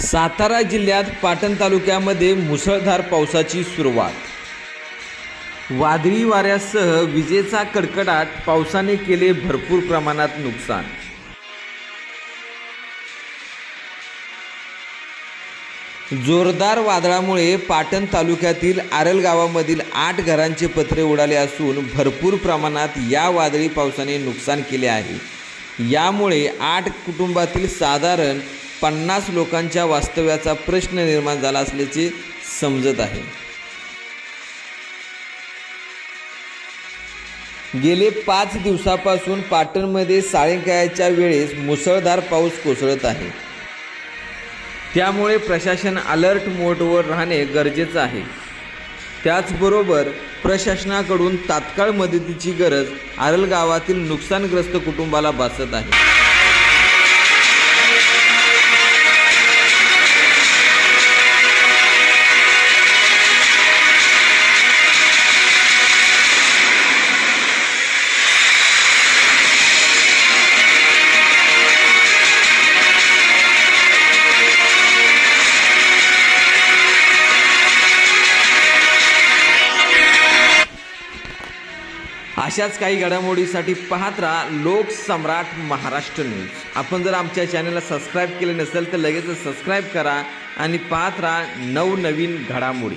सातारा जिल्ह्यात पाटण तालुक्यामध्ये मुसळधार पावसाची सुरुवात. वादळी वाऱ्यासह विजेचा कडकडाट पावसाने केले भरपूर प्रमाणात नुकसान. जोरदार वादळामुळे पाटण तालुक्यातील आरल गावामधील आठ घरांचे पत्रे उडाले असून भरपूर प्रमाणात या वादळी पावसाने नुकसान केले आहे. यामुळे आठ कुटुंबातील साधारण पन्नास लोकांच्या वास्तव्याचा प्रश्न निर्माण झाला असल्याचे समजत आहे. गेले पाच दिवसापासून पाटणमध्ये सायंकाळच्या वेळेस मुसळधार पाऊस कोसळत आहे. त्यामुळे प्रशासन अलर्ट मोडवर राहणे गरजेचं आहे. त्याचबरोबर प्रशासनाकडून तात्काळ मदतीची गरज आरल गावातील नुकसानग्रस्त कुटुंबाला भासत आहे. अशाच काही घडामोडीसाठी पाहत राहा लोकसम्राट महाराष्ट्र न्यूज. आपण जर आमच्या चॅनलला सबस्क्राईब केले नसेल तर लगेच सबस्क्राईब करा आणि पाहत राहा नवनवीन घडामोडी.